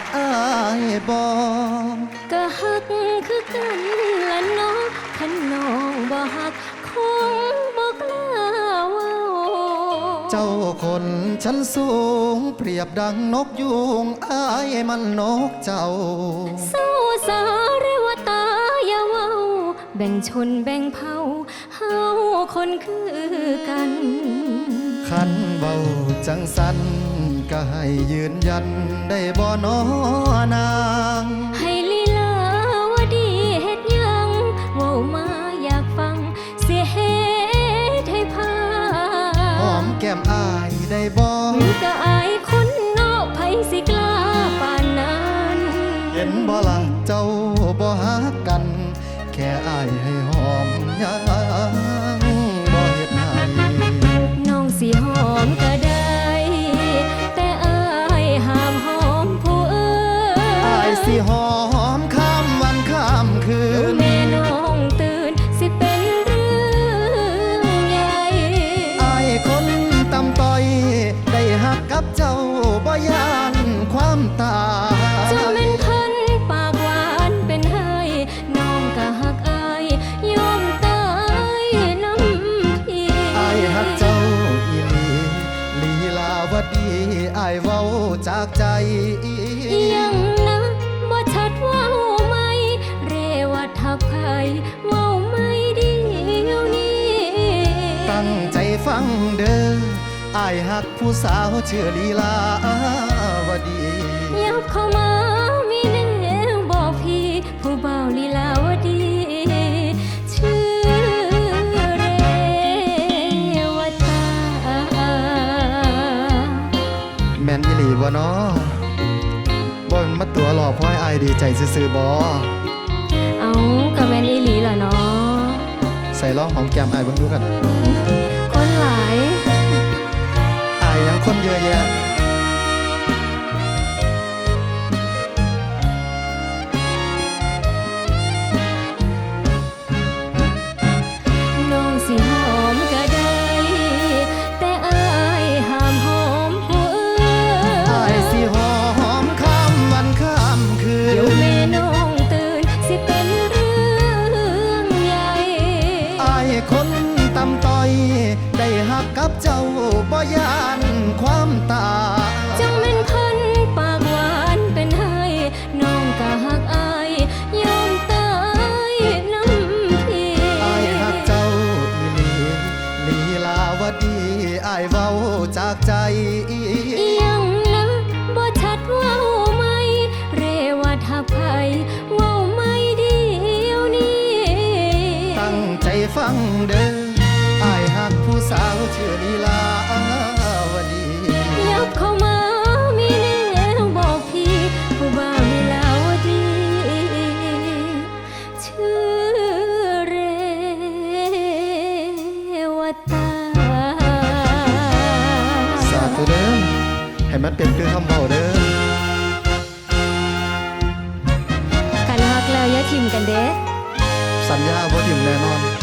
กอายบ่ก็ฮักคือกันละเน้องขันน้องบ่ฮักคงบ่กล้าเว้าเจ้าคนชั้นสูง เปรียบดังนกยูงอายมันนกเจ้าเศร้าสาเรวตาอย่าเว้า แบ่งชนแบ่งเผ่าเฮาคนคือกัน ขันเบาจังสันก็ให้ยืนยันได้บ่นอนาง ให้ลีลาวาดีเฮ็ดหยังเว้ามาอยากฟัง เสียเฮ็ดให้พาหอมแก้มอายได้บ่ก็อายคนนอกไผสิกล้าปานนั้นเห็นบ่ล่ะเจ้าบ่ฮักกัน แค่อายให้หอมยัง อายเว้าจากใจ ยังนะบ่ชัดว่าไหม เรวัดทักไผเว่าไม่เดียวนี้ตั้งใจฟังเด้ออายหักผู้สาวเชื่อลีลาวดี ยับเข้ามา ลีบ่เนาะบ่แม่นมาตัวหล่อพ่อยอายดีใจซื่อๆบ่เอากับแมนอีหลีล่ะเนาะใส่ร้องหอมแก้มอายเบิ่งดูกันคนหลายอายยังคนเยอะแยะ ได้หักกับเจ้าบ่ยานความตายจังแม่นพันปากหวานเป็นไห้น้องก็หักอายยอมตายน้ำพี่อายหักเจ้าอีหลีลีลาวดีอายเว้าจากใจยั มันเป็นคือคำเบาเด้อกันฮักแล้วอย่าทิมกันเด้ สัญญาบ่ถิ่มแน่นอน